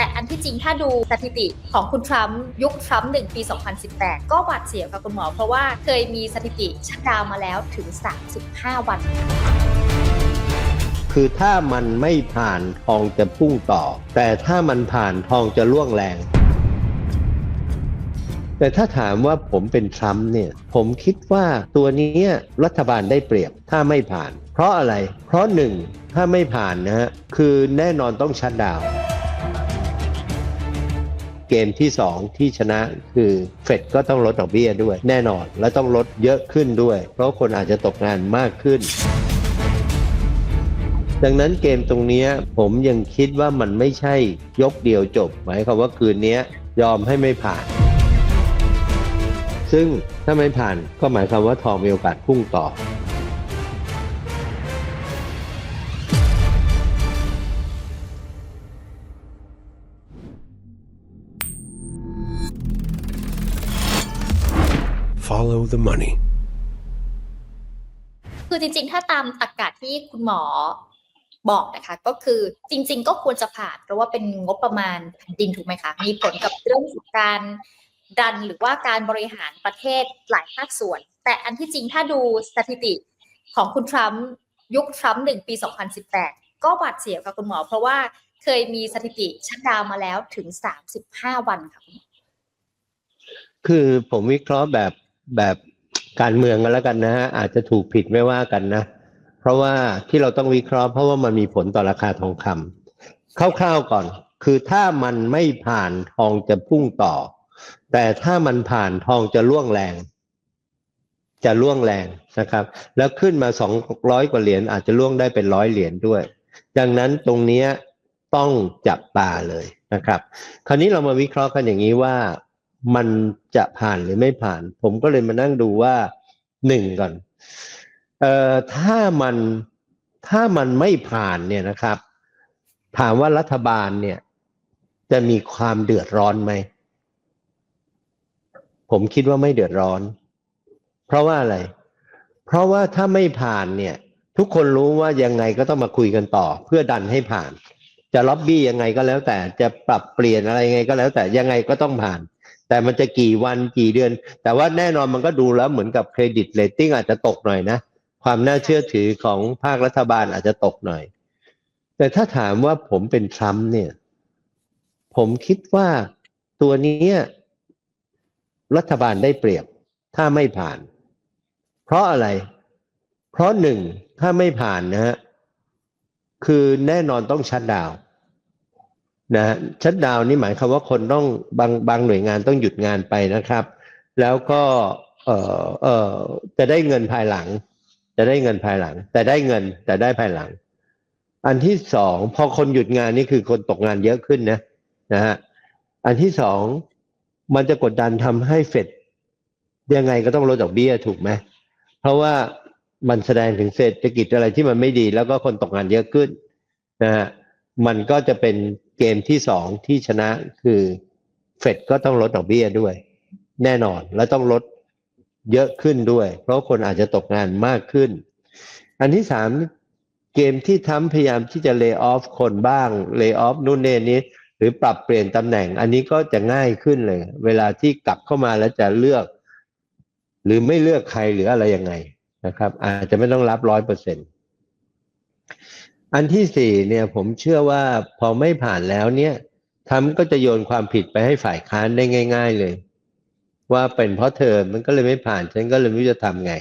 แต่อันที่จริงถ้าดูสถิติของคุณทรัมป์ยุคทรัมป์หนึ่งปี 2018 ก็หวาดเสียวค่ะคุณหมอ เพราะว่าเคยมีสถิติชัดดาวมาแล้วถึง 35 วันคือถ้ามันไม่ผ่านทองจะพุ่งต่อ แต่ถ้ามันผ่านทองจะล่วงแรง แต่ถ้าถามว่าผมเป็นทรัมป์เนี่ย ผมคิดว่าตัวนี้รัฐบาลได้เปรียบถ้าไม่ผ่าน เพราะอะไร เพราะหนึ่งถ้าไม่ผ่านนะฮะคือแน่นอนต้องชัดดาวน์ เกมที่สองที่ชนะคือเฟดก็ต้องลดดอกเบี้ยด้วยแน่นอน และต้องลดเยอะขึ้นด้วย เพราะคนอาจจะตกงานมากขึ้น ดังนั้นเกมตรงนี้ผมยังคิดว่ามันไม่ใช่ยกเดียวจบ หมายความว่าคืนนี้ยอมให้ไม่ผ่าน ซึ่งถ้าไม่ผ่านก็หมายความว่าทองมีโอกาสพุ่งต่อ Follow the money. คือจริงๆ ถ้าตามตรรกะที่คุณหมอบอกนะคะ ก็คือจริง ๆ ก็ควรจะผ่านเพราะว่าเป็นงบประมาณแผ่นดินถูกไหมคะ มีผลกับเรื่องของการดันหรือว่าการบริหารประเทศหลายภาคส่วน แต่อันที่จริงถ้าดูสถิติของคุณทรัมป์ยุคทรัมป์หนึ่งปี 2018 ก็หวาดเสียวค่ะคุณหมอ เพราะว่าเคยมีสถิติชัดดาวน์มาแล้วถึง 35 วันค่ะคุณหมอคือผมวิเคราะห์แบบ แบบการเมืองกันแล้วกันนะฮะอาจจะถูกผิดไม่ว่ากันนะ เพราะว่าที่เราต้องวิเคราะห์เพราะว่ามันมีผลต่อราคาทองคำคร่าวๆก่อน คือถ้ามันไม่ผ่านทองจะพุ่งต่อ แต่ถ้ามันผ่านทองจะล่วงแรง จะล่วงแรงนะครับ แล้วขึ้นมาสองร้อยกว่าเหรียญอาจจะล่วงได้เป็นร้อยเหรียญด้วย ดังนั้นตรงเนี้ต้องจับตาเลยนะครับ คราวนี้เรามาวิเคราะห์กันอย่างนี้ว่า มันจะผ่านหรือไม่ผ่าน ผมก็เลยมานั่งดูว่าหนึ่งก่อนเอ่อถ้ามันถ้ามันไม่ผ่านเนี่ยนะครับ ถามว่ารัฐบาลเนี่ย จะมีความเดือดร้อนไหม ผมคิดว่าไม่เดือดร้อน เพราะว่าอะไร เพราะว่าถ้าไม่ผ่านเนี่ย ทุกคนรู้ว่ายังไงก็ต้องมาคุยกันต่อ เพื่อดันให้ผ่าน จะล็อบบี้ยังไงก็แล้วแต่จะปรับเปลี่ยนอะไรยังไงก็แล้วแต่ยังไงก็ต้องผ่าน แต่มันจะกี่วันกี่เดือน แต่ว่าแน่นอนมันก็ดูแล้วเหมือนกับเครดิตเรตติ้งอาจจะตกหน่อยนะ ความน่าเชื่อถือของภาครัฐบาลอาจจะตกหน่อย แต่ถ้าถามว่าผมเป็นทรัมป์เนี่ย ผมคิดว่าตัวนี้รัฐบาลได้เปรียบ ถ้าไม่ผ่าน เพราะอะไร เพราะหนึ่งถ้าไม่ผ่านนะฮะคือแน่นอนต้องชัดดาวน์ นะฮะชัดดาวนี่หมายความว่าคนต้องบางบางหน่วยงานต้องหยุดงานไปนะครับ แล้วก็เออเออจะได้เงินภายหลัง จะได้เงินภายหลัง แต่ได้เงินแต่ได้ภายหลัง อันที่สองพอคนหยุดงานนี่คือคนตกงานเยอะขึ้นนะนะฮะอันที่สองมันจะกดดันทำให้เฟดยังไงก็ต้องลดดอกเบี้ยถูกไหมเพราะว่ามันแสดงถึงเศรษฐกิจอะไรที่มันไม่ดี แล้วก็คนตกงานเยอะขึ้นนะฮะมันก็จะเป็น เกมที่สองที่ชนะคือเฟดก็ต้องลดดอกเบี้ยด้วย แน่นอนและต้องลดเยอะขึ้นด้วย เพราะคนอาจจะตกงานมากขึ้น อันที่สามเกมที่ทำพยายามที่จะเลิกออฟคนบ้างเลิกออฟนู่นนี่นี้ หรือปรับเปลี่ยนตำแหน่ง อันนี้ก็จะง่ายขึ้นเลย เวลาที่กลับเข้ามาแล้วจะเลือก หรือไม่เลือกใครหรืออะไรยังไงนะครับ อาจจะไม่ต้องรับร้อยเปอร์เซ็นต์ อันที่สี่เนี่ยผมเชื่อว่าพอไม่ผ่านแล้วเนี่ยทำก็จะโยนความผิดไปให้ฝ่ายค้านได้ง่าย ๆเลย ว่าเป็นเพราะเธอมันก็เลยไม่ผ่าน ฉันก็เลยไม่รู้จะทำไง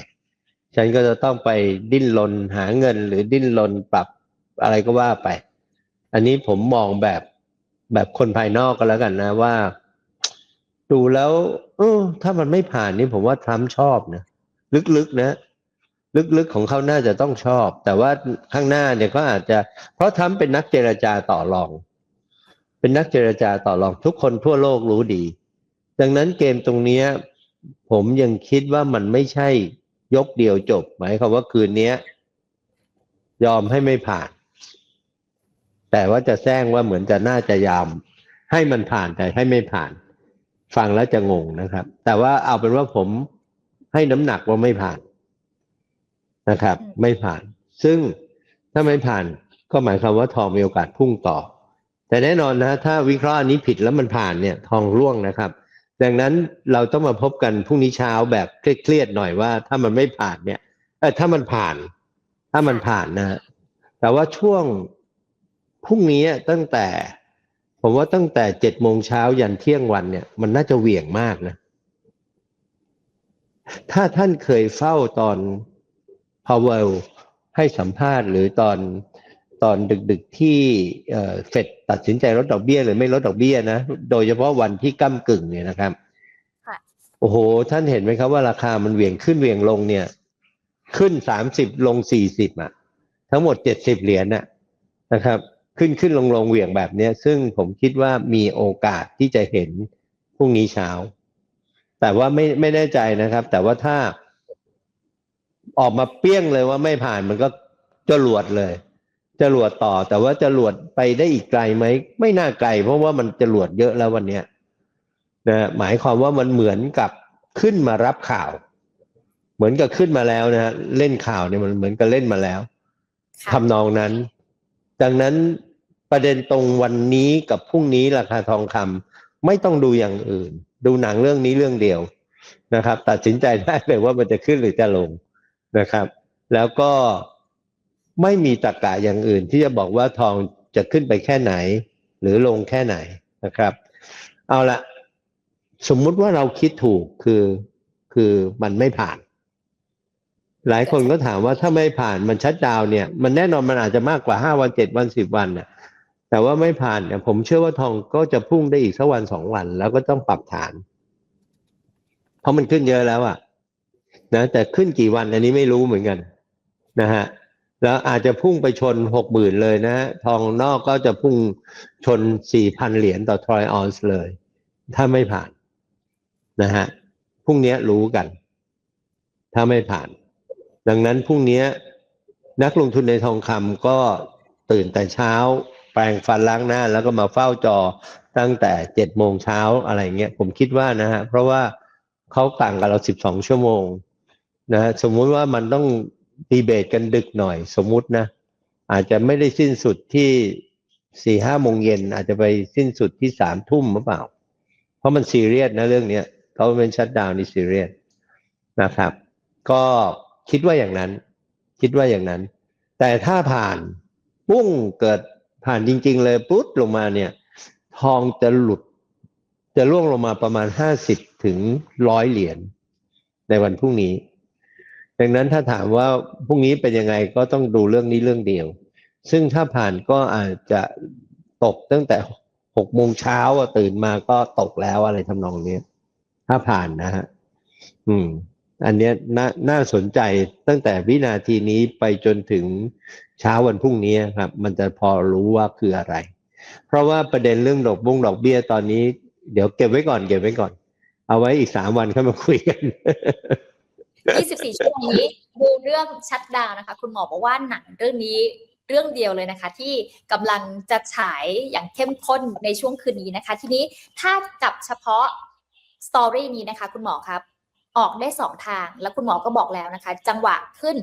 ฉันก็จะต้องไปดิ้นรนหาเงิน หรือดิ้นรนปรับอะไรก็ว่าไป อันนี้ผมมองแบบแบบคนภายนอกก็แล้วกันนะว่า ดูแล้ว เออถ้ามันไม่ผ่านนี่ผมว่าทรัมป์ชอบนะลึกๆนะ ลึกๆของเขาน่าจะต้องชอบ แต่ว่าข้างหน้าเนี่ยก็อาจจะ เพราะทรัมเป็นนักเจรจาต่อรอง เป็นนักเจรจาต่อรอง ทุกคนทั่วโลกรู้ดี ดังนั้นเกมตรงเนี้ย ผมยังคิดว่ามันไม่ใช่ยกเดียวจบ หมายความว่าคืนนี้ยอมให้ไม่ผ่าน แต่ว่าจะแซงว่าเหมือนจะน่าจะยามให้มันผ่านแต่ให้ไม่ผ่าน ฟังแล้วจะงงนะครับ แต่ว่าเอาเป็นว่าผมให้น้ำหนักว่าไม่ผ่าน นะครับ ไม่ผ่าน ซึ่งถ้าไม่ผ่านก็หมายความว่าทองมีโอกาสพุ่งต่อ แต่แน่นอนนะ ถ้าวิเคราะห์อันนี้ผิดแล้วมันผ่านเนี่ยทองร่วงนะครับ ดังนั้นเราต้องมาพบกันพรุ่งนี้เช้าแบบเครียดๆหน่อยว่า ถ้ามันไม่ผ่านเนี่ยเออถ้ามันผ่าน ถ้ามันผ่านนะฮะแต่ว่าช่วงพรุ่งนี้ตั้งแต่ ผมว่าตั้งแต่เจ็ดโมงเช้ายันเที่ยงวันเนี่ย มันน่าจะเหวี่ยงมากนะ ถ้าท่านเคยเฝ้าตอน พาวเวลให้สัมภาษณ์หรือตอนตอนดึกๆที่เอ่อเฟดตัดสินใจลดดอกเบี้ยหรือไม่ลดดอกเบี้ยนะ โดยเฉพาะวันที่ก้ากึ่งเนี่ยนะครับค่ะโอ้โห ท่านเห็นไหมครับว่าราคามันเหวี่ยงขึ้นเหวี่ยงลงเนี่ย ขึ้นสามสิบลงสี่สิบอะ ทั้งหมดเจ็ดสิบเหรียญน่ะนะครับ ขึ้นขึ้นลงลงเหวี่ยงแบบเนี้ย ซึ่งผมคิดว่ามีโอกาสที่จะเห็นพรุ่งนี้เช้า แต่ว่าไม่ไม่แน่ใจนะครับ แต่ว่าถ้า ออกมาเปี้ยงเลยว่าไม่ผ่านมันก็จรวดเลยจรวดต่อ แต่ว่าจรวดไปได้อีกไกลไหมไม่น่าไกล เพราะว่ามันจรวดเยอะแล้ววันเนี้ยนะหมายความว่ามันเหมือนกับขึ้นมารับข่าว เหมือนกับขึ้นมาแล้วนะฮะเล่นข่าวเนี่ยมันเหมือนกับเล่นมาแล้วค่ะทำนองนั้น ดังนั้นประเด็นตรงวันนี้กับพรุ่งนี้ราคาทองคำไม่ต้องดูอย่างอื่น ดูหนังเรื่องนี้เรื่องเดียวนะครับ ตัดสินใจได้เลยว่ามันจะขึ้นหรือจะลง นะครับ แล้วก็ไม่มีตรรกะอย่างอื่น ที่จะบอกว่าทองจะขึ้นไปแค่ไหน หรือลงแค่ไหนนะครับ เอาละสมมุติว่าเราคิดถูกคือคือมันไม่ผ่าน หลายคนก็ถามว่าถ้าไม่ผ่านมันชัดดาวเนี่ย มันแน่นอนมันอาจจะมากกว่าห้าวันเจ็ดวันสิบวันน่ะแต่ว่าไม่ผ่านเนี่ยผมเชื่อว่าทองก็จะพุ่งได้อีกสักวันสองวัน แล้วก็ต้องปรับฐาน เพราะมันขึ้นเยอะแล้วอะ นะแต่ขึ้นกี่วันอันนี้ไม่รู้เหมือนกันนะฮะแล้วอาจจะพุ่งไปชนหกหมื่นเลยนะทองนอกก็จะพุ่งชนสี่พันเหรียญต่อทรอยออนซ์เลย ถ้าไม่ผ่านนะฮะพรุ่งนี้รู้กัน ถ้าไม่ผ่าน ดังนั้นพรุ่งนี้นักลงทุนในทองคำก็ตื่นแต่เช้า แปรงฟันล้างหน้า แล้วก็มาเฝ้าจอตั้งแต่เจ็ดโมงเช้าอะไรเงี้ยผมคิดว่านะฮะเพราะว่าเขาต่างกับเราสิบสองชั่วโมง นะฮะสมมุติว่ามันต้องดีเบตกันดึกหน่อย สมมุตินะ อาจจะไม่ได้สิ้นสุดที่สี่ห้าโมงเย็นอาจจะไปสิ้นสุดที่สามทุ่มหรือเปล่า เพราะมันซีเรียสนะเรื่องเนี้ยเขาเป็นชัดดาวนี่ซีเรียสนะครับ ก็คิดว่าอย่างนั้น คิดว่าอย่างนั้น แต่ถ้าผ่านปุ้งเกิดผ่านจริง ๆ เลยปุ๊บลงมาเนี่ย ทองจะหลุด จะร่วงลงมาประมาณห้าสิบถึงร้อยเหรียญในวันพรุ่งนี้ ดังนั้นถ้าถามว่าพรุ่งนี้เป็นยังไงก็ต้องดูเรื่องนี้เรื่องเดียว ซึ่งถ้าผ่านก็อาจจะตกตั้งแต่หกโมงเช้าตื่นมาก็ตกแล้วอะไรทำนองนี้ถ้าผ่านนะฮะอืม อันเนี้ยน่าน่าสนใจตั้งแต่วินาทีนี้ไปจนถึงเช้าวันพรุ่งนี้ครับ มันจะพอรู้ว่าคืออะไร เพราะว่าประเด็นเรื่องดอกบุ้งดอกเบี้ยตอนนี้ เดี๋ยวเก็บไว้ก่อนเก็บไว้ก่อน เอาไว้อีกสามวันค่อยมาคุยกัน 24 ชั่วโมงนี้ดูเรื่องชัดดาวนะคะ คุณหมอบอกว่าหนังเรื่องนี้เรื่องเดียวเลยนะคะ ที่กำลังจะฉายอย่างเข้มข้นในช่วงคืนนี้นะคะ ทีนี้ถ้าจับเฉพาะสตอรี่นี้นะคะ คุณหมอครับ ออกได้สองทางแล้วคุณหมอก็บอกแล้วนะคะ จังหวะขึ้น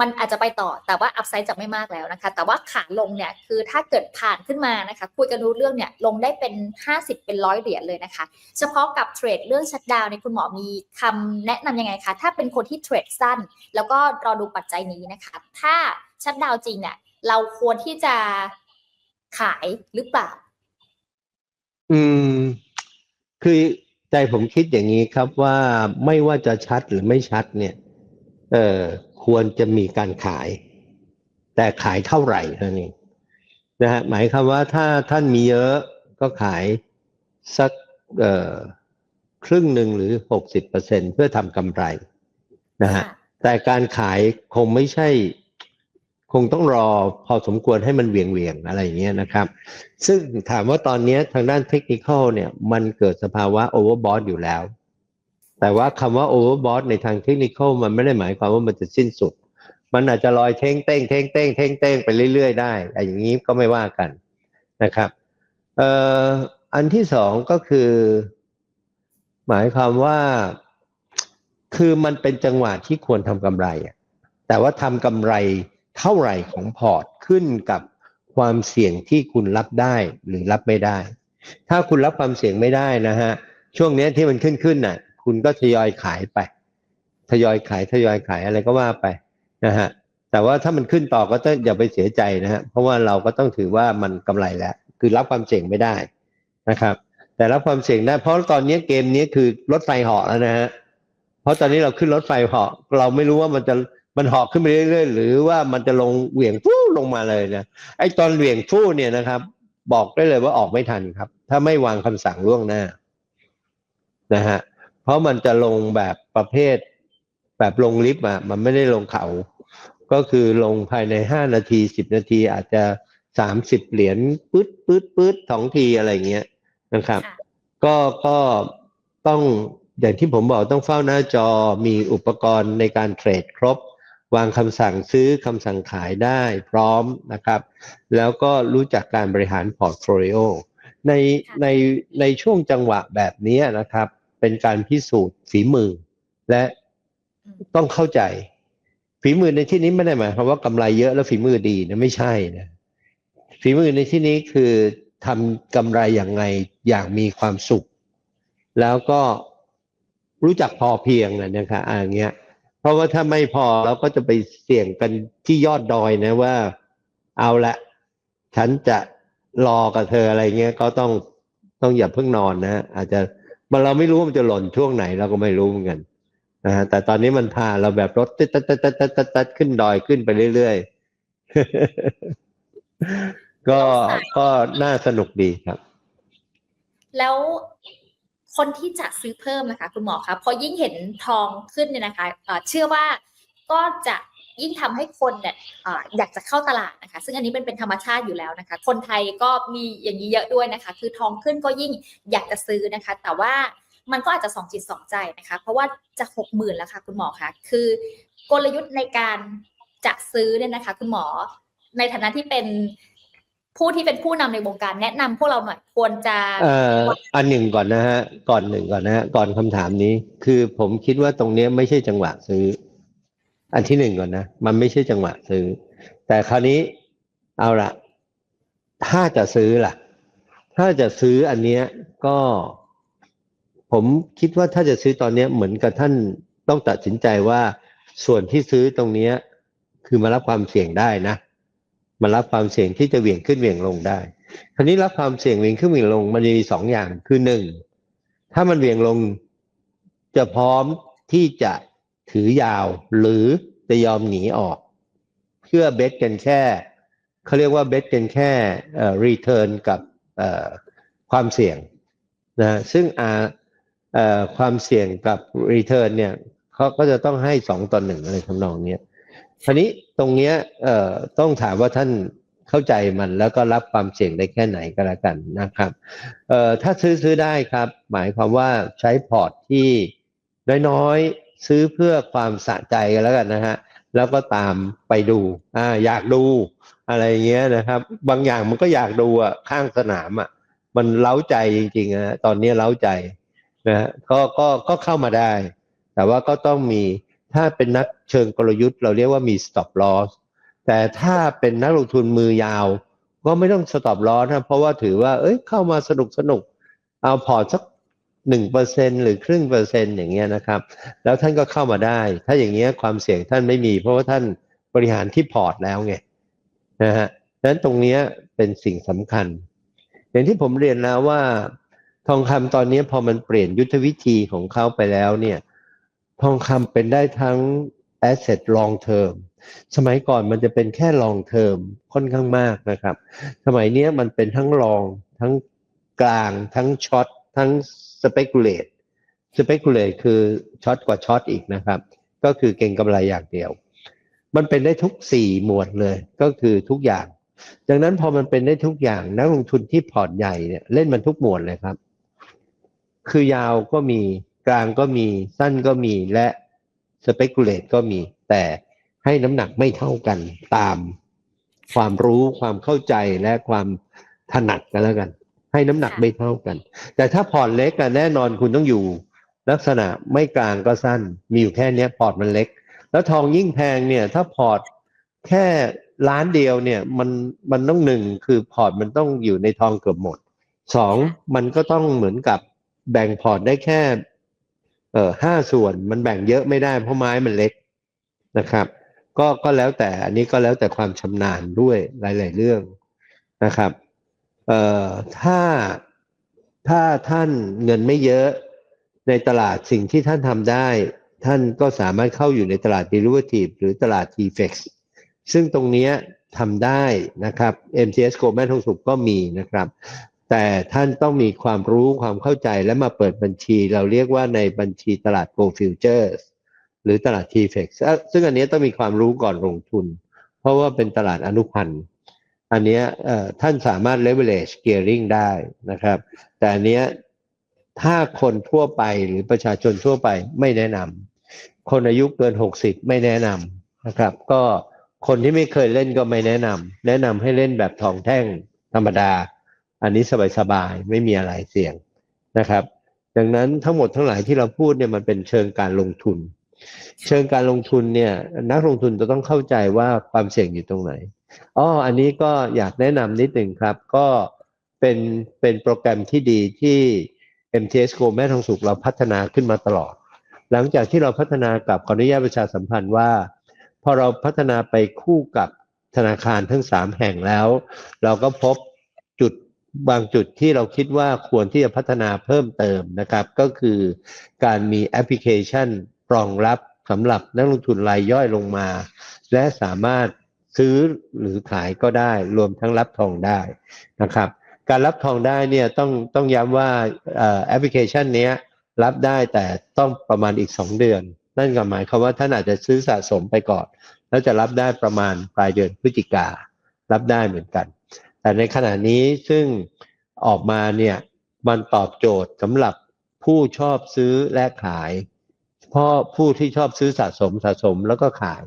มันอาจจะไปต่อแต่ว่าอัพไซด์จะไม่มากแล้วนะคะ แต่ว่าขาลงเนี่ยคือถ้าเกิดผ่านขึ้นมานะคะคุยกันรู้เรื่องเนี่ยลงได้เป็น 50 เป็นร้อยเหรียญเลยนะคะ เฉพาะกับเทรดเรื่องชัดดาวในคุณหมอมีคำแนะนำยังไงคะถ้าเป็นคนที่เทรดสั้น แล้วก็รอดูปัจจัยนี้นะคะ ถ้าชัดดาวจริงเนี่ยเราควรที่จะขายหรือเปล่า อืม คือใจผมคิดอย่างนี้ครับว่าไม่ว่าจะชัดหรือไม่ชัดเนี่ย เออ ควรจะมีการขาย แต่ขายเท่าไหร่เท่านั้นเองนะฮะหมายความว่าถ้าท่านมีเยอะก็ขายสักเอ่อครึ่งหนึ่งหรือหกสิบเปอร์เซ็นเพื่อทำกำไรนะฮะค่ะแต่การขายคงไม่ใช่ คงต้องรอพอสมควรให้มันเหวียงเวียงๆอะไรอย่างเงี้ยนะครับ ซึ่งถามว่าตอนเนี้ยทางด้านเทคนิคเนี่ยมันเกิดสภาวะโอเวอร์บอทอยู่แล้ว แต่ว่าคำว่าโอเวอร์บอทในทางเทคนิคมันไม่ได้หมายความว่ามันจะสิ้นสุด มันอาจจะลอยเท่งเต้งเท่งเต้งเท่งเต้งไปเรื่อย ๆ ได้ไอ้อย่างนี้ก็ไม่ว่ากันนะครับเอ่ออันที่สองก็คือ หมายความว่าคือมันเป็นจังหวะที่ควรทำกำไรแต่ว่าทำกำไรเท่าไหร่ของพอร์ตขึ้นกับความเสี่ยงที่คุณรับได้หรือรับไม่ได้ ถ้าคุณรับความเสี่ยงไม่ได้นะฮะช่วงนี้ที่มันขึ้นขึ้นน่ะ คุณก็ทยอยขายไป ทยอยขายทยอยขายอะไรก็ว่าไปนะฮะแต่ว่าถ้ามันขึ้นต่อก็ต้องอย่าไปเสียใจนะฮะเพราะว่าเราก็ต้องถือว่ามันกำไรแล้ว คือรับความเสี่ยงไม่ได้นะครับ แต่รับความเสี่ยงได้เพราะตอนนี้เกมนี้คือรถไฟเหาะแล้วนะฮะเพราะตอนนี้เราขึ้นรถไฟเหาะเราไม่รู้ว่ามันจะมันเหาะขึ้นไปเรื่อยๆ หรือว่ามันจะลงเหวี่ยงฟู่ลงมาเลยนะไอ้ตอนเหวี่ยงฟู่เนี่ยนะครับ บอกได้เลยว่าออกไม่ทันครับ ถ้าไม่วางคำสั่งล่วงหน้านะฮะ เพราะมันจะลงแบบประเภท แบบลงลิฟต์อะ มันไม่ได้ลงเขา ก็คือลงภายในห้านาทีสิบนาทีอาจจะสามสิบเหรียญปื๊ดปื๊ดปื๊ดสองทีอะไรเงี้ยนะครับค่ะก็ก็ต้องอย่างที่ผมบอกต้องเฝ้าหน้าจอมีอุปกรณ์ในการเทรดครบ วางคำสั่งซื้อคำสั่งขายได้พร้อมนะครับ แล้วก็รู้จักการบริหารพอร์ตโฟลิโอในในในช่วงจังหวะแบบนี้นะครับ เป็นการพิสูจน์ฝีมือ และต้องเข้าใจ ฝีมือในที่นี้ไม่ได้หมายความว่ากำไรเยอะแล้วฝีมือดีนะไม่ใช่นะฝีมือในที่นี้คือทำกำไรอย่างไงอย่างมีความสุข แล้วก็รู้จักพอเพียงนะนะคะอ่าอย่างเงี้ยเพราะว่าถ้าไม่พอเราก็จะไปเสี่ยงกันที่ยอดดอยนะว่า เอาละฉันจะรอกับเธออะไรเงี้ยก็ต้องต้องอย่าเพิ่งนอนนะอาจจะ มันเราไม่รู้ว่ามันจะหล่นช่วงไหนเราก็ไม่รู้เหมือนกันนะฮะแต่ตอนนี้มันพาเราแบบรถตัดตัดตัดตัดตัดตัดตัดขึ้นดอยขึ้นไปเรื่อยๆก็ก็น่าสนุกดีครับ แล้วคนที่จะซื้อเพิ่มนะคะ คุณหมอคะพอยิ่งเห็นทองขึ้นเนี่ยนะคะเอ่อเชื่อว่าก็จะ ยิ่งทำให้คนเนี่ยออยากจะเข้าตลาดนะคะ ซึ่งอันนี้เป็นเป็นธรรมชาติอยู่แล้วนะคะ คนไทยก็มีอย่างนี้เยอะด้วยนะคะ คือทองขึ้นก็ยิ่งอยากจะซื้อนะคะ แต่ว่ามันก็อาจจะสองจิตสองใจนะคะ เพราะว่าจะหกหมื่นแล้วค่ะคุณหมอคะคือกลยุทธ์ในการจะซื้อเนี่ยนะคะ คุณหมอในฐานะที่เป็นผู้ที่เป็นผู้นำในวงการแนะนำพวกเราหน่อยควรจะเอ่ออันหนึ่งก่อนนะฮะก่อนหนึ่งก่อนนะฮะก่อนคำถามนี้ คือผมคิดว่าตรงนี้ไม่ใช่จังหวะซื้อ อันที่หนึ่งก่อนนะ มันไม่ใช่จังหวะซื้อ แต่คราวนี้เอาละถ้าจะซื้อล่ะ ถ้าจะซื้ออันเนี้ยก็ ผมคิดว่าถ้าจะซื้อตอนเนี้ยเหมือนกับท่านต้องตัดสินใจว่าส่วนที่ซื้อตรงเนี้ย คือมารับความเสี่ยงได้นะมารับความเสี่ยงที่จะเหวี่ยงขึ้นเหวี่ยงลงได้ คราวนี้รับความเสี่ยงเหวี่ยงขึ้นเหวี่ยงลงมันจะมีสองอย่างคือหนึ่งถ้ามันเหวี่ยงลงจะพร้อมที่จะ ถือยาวหรือจะยอมหนีออก เพื่อเบสกันแค่เขาเรียกว่าเบสกันแค่เอ่อรีเทิร์นกับเอ่อความเสี่ยงนะซึ่งอาเอ่อความเสี่ยงกับรีเทิร์นเนี่ยเขาก็จะต้องให้สองต่อหนึ่งอะไรทำนองนี้ยคราวนี้ตรงเนี้ยเอ่อต้องถามว่าท่านเข้าใจมันแล้วก็รับความเสี่ยงได้แค่ไหนก็แล้วกันนะครับเอ่อถ้าซื้อซื้อได้ครับ หมายความว่าใช้พอร์ตที่น้อยๆ ซื้อเพื่อความสะใจกันแล้วกันนะฮะแล้วก็ตามไปดูอ่าอยากดูอะไรเงี้ยนะครับ บางอย่างมันก็อยากดูอะข้างสนามอะมันเล้าใจจริงๆนะตอนนี้เล้าใจนะฮะก็ก็ก็เข้ามาได้ แต่ว่าก็ต้องมีถ้าเป็นนักเชิงกลยุทธ์ เราเรียกว่ามี stop loss แต่ถ้าเป็นนักลงทุนมือยาว ก็ไม่ต้อง stop loss นะเพราะว่าถือว่า เอ้ยเข้ามาสนุกสนุกเอาพอร์ตสัก หนึ่งเปอร์เซ็นหรือครึ่งเปอร์เซ็นอย่างเงี้ยนะครับ แล้วท่านก็เข้ามาได้ ถ้าอย่างเงี้ยความเสี่ยงท่านไม่มี เพราะว่าท่านบริหารที่พอร์ตแล้วไงนะฮะดังนั้นตรงเนี้ยเป็นสิ่งสำคัญ อย่างที่ผมเรียนแล้วว่า ทองคำตอนนี้พอมันเปลี่ยนยุทธวิธีของเขาไปแล้วเนี่ย ทองคำเป็นได้ทั้ง asset long term สมัยก่อนมันจะเป็นแค่ long term ค่อนข้างมากนะครับ สมัยนี้มันเป็นทั้ง long ทั้งกลาง ทั้ง short ทั้ง speculate speculate คือ short กว่า short อีกนะครับ ก็คือเก่งกำไรอย่างเดียว มันเป็นได้ทุกสี่หมวดเลยก็คือทุกอย่าง ดังนั้นพอมันเป็นได้ทุกอย่างนักลงทุนที่พอร์ตใหญ่เนี่ยเล่นมันทุกหมวดเลยครับ คือยาวก็มีกลางก็มีสั้นก็มีและ speculate ก็มี แต่ให้น้ำหนักไม่เท่ากันตามความรู้ความเข้าใจและความถนัดกันแล้วกัน ให้น้ำหนักไม่เท่ากัน แต่ถ้าพอร์ตเล็กอะแน่นอนคุณต้องอยู่ ลักษณะไม่กลางก็สั้น มีอยู่แค่เนี้ยพอร์ตมันเล็ก แล้วทองยิ่งแพงเนี่ย ถ้าพอร์ตแค่ล้านเดียวเนี่ยมันมันต้องหนึ่งคือพอร์ตมันต้องอยู่ในทองเกือบหมดสองมันก็ต้องเหมือนกับแบ่งพอร์ตได้แค่เอ่อห้าส่วนมันแบ่งเยอะไม่ได้เพราะไม้มันเล็กนะครับ ก็ก็แล้วแต่อันนี้ก็แล้วแต่ความชำนาญด้วยหลาย ๆ เรื่องนะครับ เอ่อถ้าถ้าท่านเงินไม่เยอะในตลาดสิ่งที่ท่านทำได้ ท่านก็สามารถเข้าอยู่ในตลาด derivative หรือตลาด TFX ซึ่งตรงนี้ทำได้นะครับ MTS Go แม่ทงสุกก็มีนะครับ แต่ท่านต้องมีความรู้ความเข้าใจและมาเปิดบัญชี เราเรียกว่าในบัญชีตลาด Go Futures หรือตลาด TFX ซึ่งซึ่งอันนี้ต้องมีความรู้ก่อนลงทุน เพราะว่าเป็นตลาดอนุพันธ์ อันเนี้ยท่านสามารถ leverage gearing ได้นะครับ แต่อันเนี้ยถ้าคนทั่วไปหรือประชาชนทั่วไปไม่แนะนำคนอายุเกิน 60 ไม่แนะนำนะครับ ก็คนที่ไม่เคยเล่นก็ไม่แนะนำแนะนำให้เล่นแบบทองแท่งธรรมดา อันนี้สบายๆไม่มีอะไรเสี่ยงนะครับดังนั้นทั้งหมดทั้งหลายที่เราพูดเนี่ยมันเป็นเชิงการลงทุน เชิงการลงทุนเนี่ยนักลงทุนจะต้องเข้าใจว่าความเสี่ยงอยู่ตรงไหน อ๋ออันนี้ก็อยากแนะนำนิดหนึ่งครับ ก็เป็นเป็นโปรแกรมที่ดีที่ MTS Go แม่ทองสุกเราพัฒนาขึ้นมาตลอด หลังจากที่เราพัฒนากับขออนุญาตประชาสัมพันธ์ว่า พอเราพัฒนาไปคู่กับธนาคารทั้งสามแห่งแล้ว เราก็พบจุดบางจุดที่เราคิดว่าควรที่จะพัฒนาเพิ่มเติมนะครับ ก็คือการมีแอปพลิเคชันรองรับสำหรับนักลงทุนรายย่อยลงมา และสามารถ ซื้อหรือขายก็ได้ รวมทั้งรับทองได้นะครับ การรับทองได้เนี่ยต้องต้องย้ำว่าแอปพลิเคชันนี้รับได้แต่ต้องประมาณอีก 2 เดือน นั่นก็หมายความว่าท่านอาจจะซื้อสะสมไปก่อน แล้วจะรับได้ประมาณปลายเดือนพฤศจิการับได้เหมือนกัน แต่ในขณะนี้ซึ่งออกมาเนี่ยมันตอบโจทย์สำหรับผู้ชอบซื้อและขาย เพราะผู้ที่ชอบซื้อสะสมสะสมแล้วก็ขาย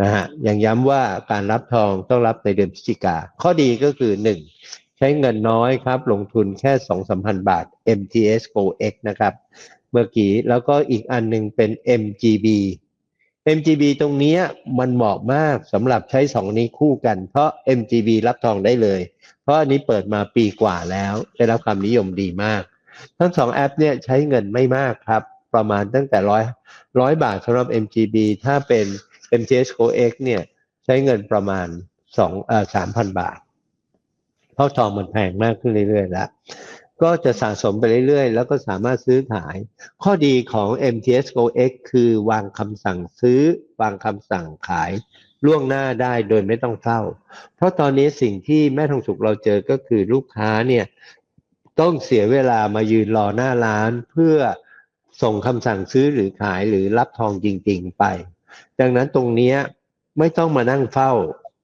นะฮะย่างย้ำว่าการรับทองต้องรับในเดือนพฤศจิกา ข้อดีก็คือหนึ่งใช้เงินน้อยครับ ลงทุนแค่สองสามพันบาท MTS Go X นะครับ เมื่อกี้แล้วก็อีกอันหนึ่งเป็น MGB MGB ตรงนี้มันเหมาะมากสำหรับใช้สองนี้คู่กัน เพราะ MGB รับทองได้เลย เพราะอันนี้เปิดมาปีกว่าแล้ว ได้รับความนิยมดีมาก ทั้งสองแอปเนี่ยใช้เงินไม่มากครับ ประมาณตั้งแต่ร้อยร้อยบาทสำหรับ MGB ถ้าเป็น MTS Go X เนี่ยใช้เงินประมาณสองเอ่อสามพันบาท เพราะทองมันแพงมากขึ้นเรื่อยๆแล้วก็จะสะสมไปเรื่อยๆ แล้วก็สามารถซื้อขาย ข้อดีของ MTS Go X คือวางคำสั่งซื้อ วางคำสั่งขาย ล่วงหน้าได้โดยไม่ต้องเฝ้า เพราะตอนนี้สิ่งที่แม่ทองสุกเราเจอก็คือลูกค้าเนี่ย ต้องเสียเวลามายืนรอหน้าร้านเพื่อส่งคำสั่งซื้อหรือขายหรือรับทองจริง ๆ ไป ดังนั้นตรงนี้ไม่ต้องมานั่งเฝ้า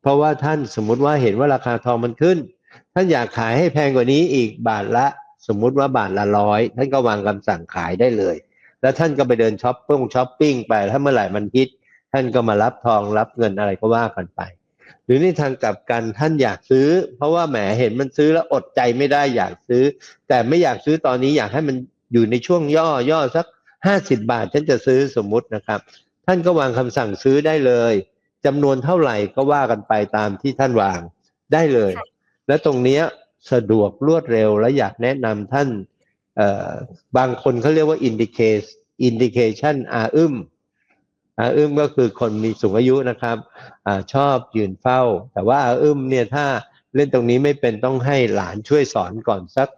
เพราะว่าท่านสมมติว่าเห็นว่าราคาทองมันขึ้น ท่านอยากขายให้แพงกว่านี้อีกบาทละ สมมุติว่าบาทละร้อยท่านก็วางคำสั่งขายได้เลย แล้วท่านก็ไปเดินช้อปปิ้งช้อปปิ้งไปถ้าเมื่อไหร่มันฮิตท่านก็มารับทองรับเงินอะไรก็ว่ากันไป หรือในทางกลับกันท่านอยากซื้อ เพราะว่าแหมเห็นมันซื้อแล้วอดใจไม่ได้อยากซื้อ แต่ไม่อยากซื้อตอนนี้อยากให้มันอยู่ในช่วงย่อย่อสักห้าสิบาทฉันจะซื้อสมมุตินะครับ ท่านก็วางคำสั่งซื้อได้เลยจำนวนเท่าไหร่ก็ว่ากันไปตามที่ท่านวางได้เลย และตรงเนี้ยสะดวกรวดเร็วและอยากแนะนำท่านเอ่อบางคนเขาเรียกว่า indicate indication อาอึมอาอึมก็คือคนมีสูงอายุนะครับอาชอบยืนเฝ้า แต่ว่าอาอึมเนี่ยถ้าเล่นตรงนี้ไม่เป็นต้องให้หลานช่วยสอนก่อนสัก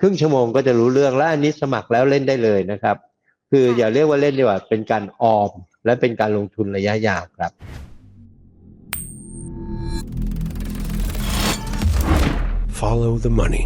ครึ่งชั่วโมงก็จะรู้เรื่องและอันนี้สมัครแล้วเล่นได้เลยนะครับ คืออย่าเรียกว่าเล่นดีกว่าเป็นการออม และเป็นการลงทุนระยะยาวครับ Follow the money.